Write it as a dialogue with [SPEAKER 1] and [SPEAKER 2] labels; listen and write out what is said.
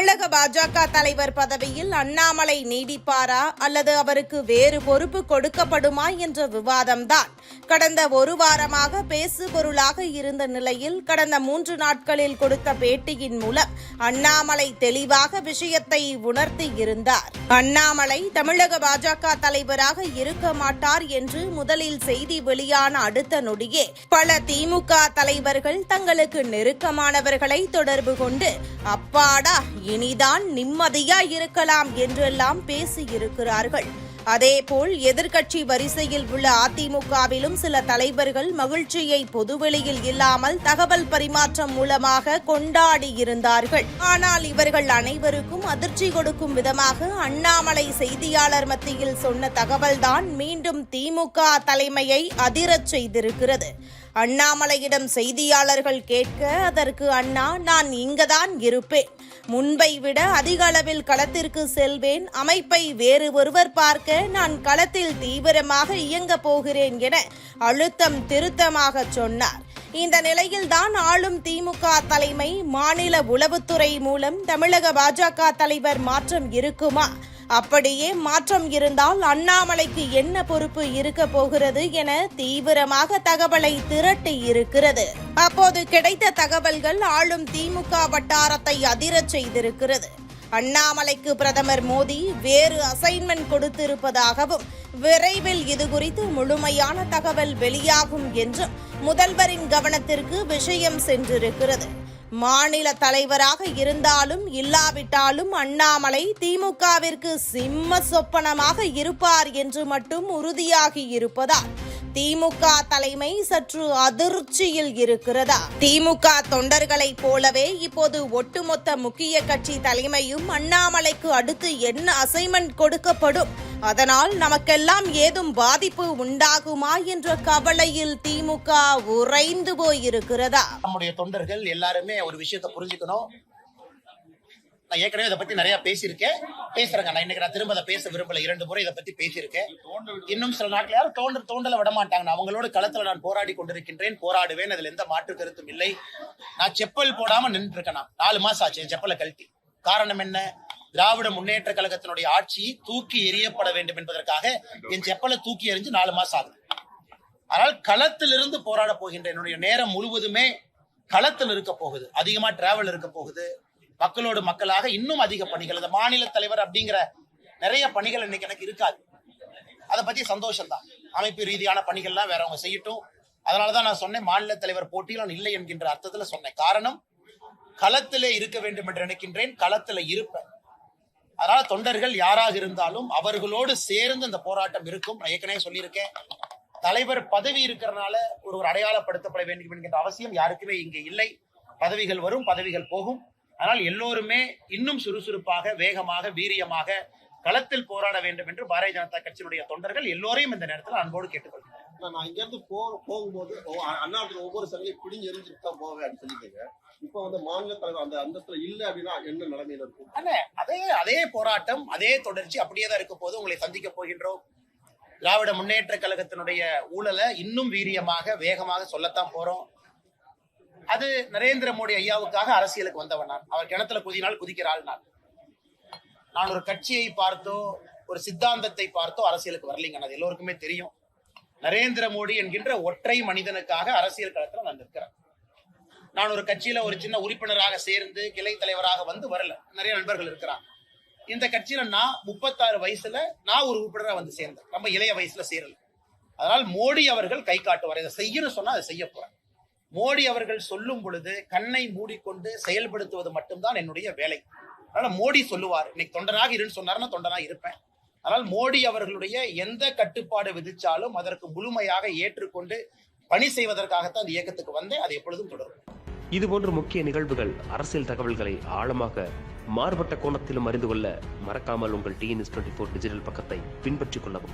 [SPEAKER 1] தமிழக பாஜக தலைவர் பதவியில் அண்ணாமலை நீடிப்பாரா அல்லது அவருக்கு வேறு பொறுப்பு கொடுக்கப்படுமா என்ற விவாதம்தான். கடந்த ஒரு வாரமாக பேசு பொருளாக இருந்த நிலையில் கடந்த மூன்று நாட்களில் கொடுத்த பேட்டியின் மூலம் அண்ணாமலை தெளிவாக விஷயத்தை உணர்த்தி இருந்தார். அண்ணாமலை தமிழக பாஜக தலைவராக இருக்க மாட்டார் என்று முதலில் செய்தி வெளியான அடுத்த நொடியே பல திமுக தலைவர்கள் தங்களுக்கு நெருக்கமானவர்களை தொடர்பு கொண்டு அப்பாடா இனிதான் நிம்மதியா இருக்கலாம் என்றெல்லாம் பேசியிருக்கிறார்கள். அதேபோல் எதிர்க்கட்சி வரிசையில் உள்ள அதிமுகவிலும் சில தலைவர்கள் மகிழ்ச்சியை பொதுவெளியில் இல்லாமல் தகவல் பரிமாற்றம் மூலமாக கொண்டாடி இருந்தார்கள் ஆனால் இவர்கள் அனைவருக்கும் அதிர்ச்சி கொடுக்கும் விதமாக அண்ணாமலை செய்தியாளர் மத்தியில் சொன்ன தகவல்தான் மீண்டும் திமுக தலைமையை அதிரச் செய்திருக்கிறது. அண்ணாமலையிடம் செய்தியாளர்கள் கேட்க அதற்கு அண்ணா நான் இங்கதான் இருப்பேன். முன்பை விட அதிக அளவில் களத்திற்கு செல்வேன். அமைப்பை வேறு ஒருவர் பார்க்க நான் களத்தில் தீவிரமாக இயங்க போகிறேன் என அழுத்தம் திருத்தமாக சொன்னார். இந்த நிலையில்தான் ஆளும் திமுக தலைமை மாநில உளவுத்துறை மூலம் தமிழக பாஜக தலைவர் மாற்றம் இருக்குமா? அப்படியே மாற்றம் இருந்தால் அண்ணாமலைக்கு என்ன பொறுப்பு இருக்க போகிறது என தீவிரமாக தகவலை திரட்டி இருக்கிறது. அப்போது கிடைத்த தகவல்கள் ஆளும் திமுக வட்டாரத்தை அதிரச் செய்திருக்கிறது. அண்ணாமலைக்கு பிரதமர் மோடி வேறு அசைன்மெண்ட் கொடுத்திருப்பதாகவும் விரைவில் இதுகுறித்து முழுமையான தகவல் வெளியாகும் என்றும் முதல்வரின் கவனத்திற்கு விஷயம் சென்றிருக்கிறது. மாநில தலைவராக இருந்தாலும் இல்லாவிட்டாலும் அண்ணாமலை திமுகவிற்கு சிம்ம சொப்பனமாக இருப்பார் என்று மட்டும் உறுதியாகி இருப்பதால் திமுக தலைமை சற்று அதிர்ச்சியில் இருக்கிறதா? திமுக தொண்டர்களைப் போலவே இப்போது ஒட்டுமொத்த முக்கிய கட்சி தலைமையும் அண்ணாமலைக்கு அடுத்து என்ன அசைன்மெண்ட் கொடுக்கப்படும்? அதனால் நமக்கெல்லாம் ஏதும் பாதிப்பு உண்டாகுமா என்ற கவலையில் திமுக உறைந்து போயிருக்கிறதா?
[SPEAKER 2] நம்முடைய தொண்டர்கள் எல்லாருமே ஒரு விஷயத்தை புரிஞ்சுக்கணும். நான் ஏற்கனவே இதை பத்தி நிறைய பேசியிருக்கேன். பேசுறேங்க நான் இன்னைக்கு நான் திரும்ப அதை பேச விரும்பல. இரண்டு முறை இதை பத்தி பேசியிருக்கேன். இன்னும் சில நாட்கள் யாரும் தோண்டல் தோண்டல விட மாட்டாங்க அவங்களோட களத்துல நான் போராடி கொண்டிருக்கின்றேன். போராடுவேன். அதுல எந்த மாற்று கருத்தும் இல்லை. நான் செப்பல் போடாம நின்று இருக்கேன் நான் நாலு மாசம் ஆச்சு என் செப்பலை கழட்டி. காரணம் என்ன? திராவிட முன்னேற்ற கழகத்தினுடைய ஆட்சி தூக்கி எறியப்பட வேண்டும் என்பதற்காக என் செப்பலை தூக்கி எறிஞ்சு நாலு மாசம் ஆகுது. ஆனால் களத்திலிருந்து போராட போகின்ற என்னுடைய நேரம் முழுவதுமே களத்தில் இருக்க போகுது. அதிகமா டிராவல் இருக்க போகுது. மக்களோடு மக்களாக இன்னும் அதிக பணிகள். இந்த மாநில தலைவர் அப்படிங்கிற நிறைய பணிகள் இன்னைக்கு எனக்கு இருக்காது. அதை பத்தி சந்தோஷம் தான் அமைப்பு ரீதியான பணிகள்லாம் வேற அவங்க செய்யட்டும். அதனாலதான் நான் சொன்னேன் மாநில தலைவர் போட்டியில் நான் இல்லை என்கின்ற அர்த்தத்துல சொன்னேன். காரணம் களத்திலே இருக்க வேண்டும் என்று நினைக்கின்றேன் களத்துல இருப்பேன். அதனால தொண்டர்கள் யாராக இருந்தாலும் அவர்களோடு சேர்ந்து இந்த போராட்டம் இருக்கும். நான் ஏற்கனவே சொல்லியிருக்கேன் தலைவர் பதவி இருக்கிறனால ஒரு ஒரு அடையாளப்படுத்தப்பட வேண்டும் என்கின்ற அவசியம் யாருக்குமே இங்கே இல்லை. பதவிகள் வரும் பதவிகள் போகும். ஆனால் எல்லோருமே இன்னும் சுறுசுறுப்பாக வேகமாக வீரியமாக களத்தில் போராட வேண்டும் என்று பாரதிய ஜனதா கட்சியினுடைய தொண்டர்கள் எல்லோரையும் இந்த நேரத்தில் அன்போடு கேட்டுக்கொள்கிறேன்
[SPEAKER 3] நான் இங்க இருந்து போ போகும்போது அண்ணாத்துல ஒவ்வொரு சங்களையும் பிடிஞ்சு எரிஞ்சுட்டு தான் போவேன் அப்படின்னு சொல்லிட்டீங்க. இப்போ வந்து மாநில தலைவர் அந்த அந்தஸ்துல இல்ல அப்படின்னா என்ன நிலைமையில இருக்கும்?
[SPEAKER 2] அண்ணே அதே அதே போராட்டம் அதே தொடர்ச்சி அப்படியே தான் இருக்க போது உங்களை சந்திக்க போகின்றோம். திராவிட முன்னேற்ற கழகத்தினுடைய ஊழலை இன்னும் வீரியமாக வேகமாக சொல்லத்தான் போறோம். அது நரேந்திர மோடி ஐயாவுக்காக அரசியலுக்கு வந்தவன் நான். அவர் கிணத்துல குதினால் குதிக்கிற ஆள் நான். நான் ஒரு கட்சியை பார்த்தோ ஒரு சித்தாந்தத்தை பார்த்தோ அரசியலுக்கு வரலைங்க. அது எல்லோருக்குமே தெரியும். நரேந்திர மோடி என்கின்ற ஒற்றை மனிதனுக்காக அரசியல் களத்துல நான் நிற்கிறேன். நான் ஒரு கட்சியில ஒரு சின்ன உறுப்பினராக சேர்ந்து கிளை தலைவராக வந்து வரல. நிறைய நண்பர்கள் இருக்கிறாங்க. இந்த கட்சியில நான் முப்பத்தாறு வயசுல நான் ஒரு உறுப்பினராக வந்து சேர்ந்தேன். ரொம்ப இளைய வயசுல சேரல. அதனால் மோடி அவர்கள் கை காட்டுவார். இதை செய்யணும்னு சொன்னா அதை செய்ய போறேன். மோடி அவர்கள் சொல்லும் பொழுது கண்ணை மூடிக்கொண்டு செயல்படுத்துவது மட்டும்தான் என்னுடைய வேலை. அதனால மோடி சொல்லுவார் இன்னைக்கு தொண்டனாக இருன்னு சொன்னாருன்னா தொண்டனாக இருப்பேன். ஆனால் மோடி அவர்களுடைய எந்த கட்டுப்பாடு விதிச்சாலும் அதற்கு முழுமையாக ஏற்றுக்கொண்டு பணி செய்வதற்காகத்தான் அந்த இயக்கத்துக்கு வந்தேன். அது எப்பொழுதும் தொடரும்.
[SPEAKER 4] இது போன்ற முக்கிய நிகழ்வுகள் அரசியல் தகவல்களை ஆழமாக மாறுபட்ட கோணத்திலும் அறிந்து கொள்ள மறக்காமல் உங்கள் டிஎன்எஸ் டுவெண்ட்டி ஃபோர் டிஜிட்டல் பக்கத்தை பின்பற்றிக் கொள்ளவும்.